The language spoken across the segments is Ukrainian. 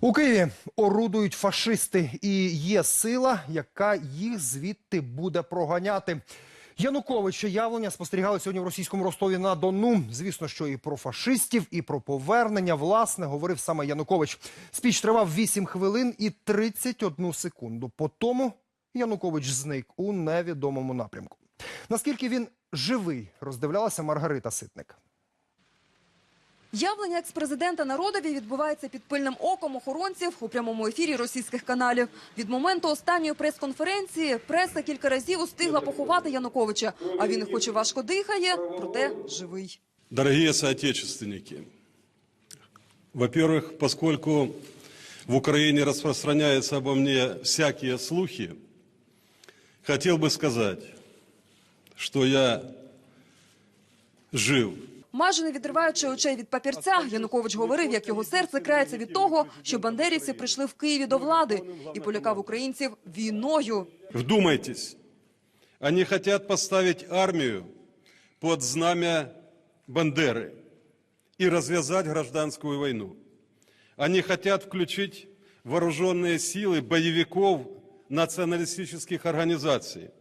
У Києві орудують фашисти, і є сила, яка їх звідти буде проганяти. Януковича явлення спостерігали сьогодні в російському Ростові на Дону. Звісно, що і про фашистів, і про повернення власне говорив саме Янукович. Спіч тривав 8 хвилин і 31 секунду. По тому Янукович зник у невідомому напрямку. Наскільки він живий, роздивлялася Маргарита Ситник. Явлення експрезидента народові відбувається під пильним оком охоронців у прямому ефірі російських каналів. Від моменту останньої прес-конференції преса кілька разів устигла поховати Януковича. А він хоч і важко дихає, проте живий. Дорогие соотечественники, во-первых, поскольку в Украине распространяются обо мне всякие слухи, хотел бы сказать, что я жив. Майже не відриваючи очей від папірця, Янукович говорив, як його серце крається від того, що бандерівці прийшли в Києві до влади і полякав українців війною. Вдумайтесь, они хотят поставить армию под знамя Бандеры и развязать гражданскую войну. Они хотят включить вооруженные силы боевиков националистических организаций,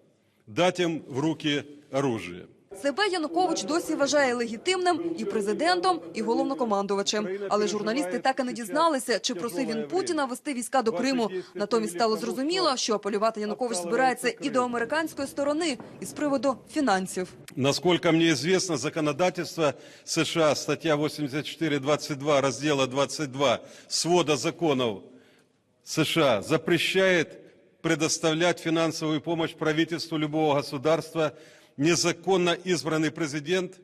дать им в руки оружие. Себе Янукович досі вважає легітимним і президентом, і головнокомандувачем. Але журналісти так і не дізналися, чи просив він Путіна вести війська до Криму. Натомість стало зрозуміло, що апелювати Янукович збирається і до американської сторони, і з приводу фінансів. Насколько мне известно, законодательство США, статья 84.22, раздела 22 свода законов США запрещает предоставлять финансовую помощь правительству любого государства незаконно избранный президент,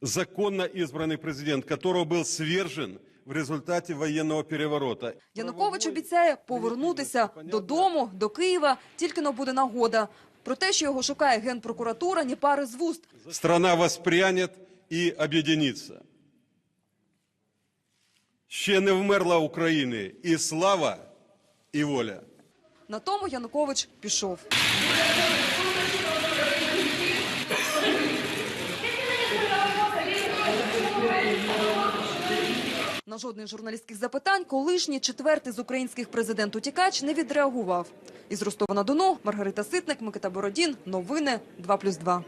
законно избранный президент, которого был свержен в результате военного переворота. Янукович обіцяє повернутися додому, до Києва, тільки но буде нагода. Про те, що його шукає генпрокуратура, ні пари з вуст. Страна воспрянет и объединится. Ще не вмерла України і слава, і воля. На тому Янукович пішов. На жодних журналістських запитань колишній четвертий з українських президент утікач не відреагував. Із Ростова на Дону Маргарита Ситник, Микита Бородін. Новини 2+,2.